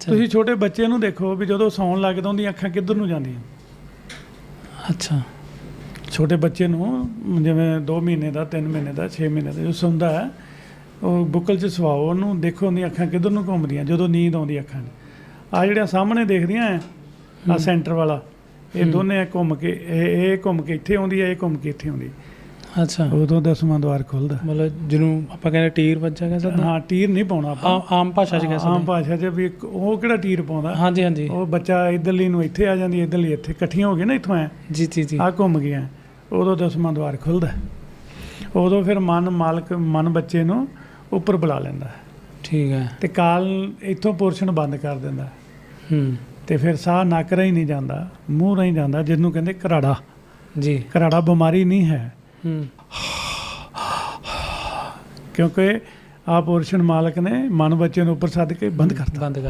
ਤੁਸੀਂ ਛੋਟੇ ਬੱਚੇ ਨੂੰ ਦੇਖੋ ਵੀ ਜਦੋਂ ਸੌਣ ਲੱਗਦਾ ਉਹਦੀਆਂ ਅੱਖਾਂ ਕਿੱਧਰ ਨੂੰ ਜਾਂਦੀਆਂ? ਅੱਛਾ। ਛੋਟੇ ਬੱਚੇ ਨੂੰ ਜਿਵੇਂ 2 ਮਹੀਨੇ ਦਾ 3 ਮਹੀਨੇ ਦਾ 6 ਮਹੀਨੇ ਦਾ ਜੋ ਸੌਂਦਾ ਹੈ ਉਹ ਬੁੱਕਲ 'ਚ ਸਵਾਓ ਉਹਨੂੰ ਦੇਖੋ ਉਹਦੀਆਂ ਅੱਖਾਂ ਕਿੱਧਰ ਨੂੰ ਘੁੰਮਦੀਆਂ ਜਦੋਂ ਨੀਂਦ ਆਉਂਦੀ ਅੱਖਾਂ ਆ ਜਿਹੜੀਆਂ ਸਾਹਮਣੇ ਦੇਖਦੀਆਂ ਆ। ਸੈਂਟਰ ਵਾਲਾ ਇਹ। ਦੋਨੇ ਘੁੰਮ ਕੇ ਇਹ ਇਹ ਘੁੰਮ ਕੇ ਇੱਥੇ ਆਉਂਦੀ ਹੈ ਇਹ ਘੁੰਮ ਕੇ ਇੱਥੇ ਆਉਂਦੀ। ਅੱਛਾ। ਉਦੋਂ ਦਸਵਾਂ ਦਵਾਰ ਖੁੱਲਦਾ। ਮਤਲਬ ਜਿਹਨੂੰ ਆਪਾਂ ਕਹਿੰਦੇ ਟੀਰ ਵੱਜਾ ਕਹਿ ਸਕਦੇ ਹਾਂ ਟੀਰ ਨਹੀਂ ਪਾਉਣਾ ਆਪਾਂ। ਆਮ ਭਾਸ਼ਾ 'ਚ ਕਹਿ ਆਮ ਭਾਸ਼ਾ 'ਚ ਵੀ ਉਹ ਕਿਹੜਾ ਟੀਰ ਪਾਉਂਦਾ? ਹਾਂਜੀ ਹਾਂਜੀ। ਉਹ ਬੱਚਾ ਇਧਰਲੀ ਨੂੰ ਇੱਥੇ ਆ ਜਾਂਦੀ ਇਧਰਲੀ ਇੱਥੇ। ਇਕੱਠੀਆਂ ਹੋ ਗਈਆਂ ਨਾ ਇੱਥੋਂ ਐ? ਜੀ ਜੀ ਜੀ। ਆ ਘੁੰਮ ਗਿਆ ਉਦੋਂ ਦਸਵਾਂ ਦਵਾਰ ਖੁੱਲਦਾ। ਉਦੋਂ ਫਿਰ ਮਨ ਮਾਲਕ ਮਨ ਬੱਚੇ ਨੂੰ ਉੱਪਰ ਬੁਲਾ ਲੈਂਦਾ। ਠੀਕ ਹੈ। ਤੇ ਕਾਲ ਇੱਥੋਂ ਪੋਰਸ਼ਨ ਬੰਦ ਕਰ ਦਿੰਦਾ। ਹੈ। ਤੇ ਫਿਰ ਸਾਹ ਨੱਕ ਰਾਹੀਂ ਨਹੀਂ ਜਾਂਦਾ ਮੂੰਹ ਰਾਹੀਂ ਜਾਂਦਾ ਜਿਹਨੂੰ ਕਹਿੰਦੇ ਘਰਾੜਾ। ਜੀ। ਘਰਾੜਾ ਬਿਮਾਰੀ ਨਹੀਂ ਹੂੰ। ਕਿਉਂਕਿ ਆ ਪੋਰਸ਼ਨ ਮਾਲਕ ਨੇ ਮਨ ਬੱਚੇ ਨੂੰ ਉੱਪਰ ਸੱਦ ਕੇ ਬੰਦ ਕਰਤਾ। ਬੰਦ ਕਰ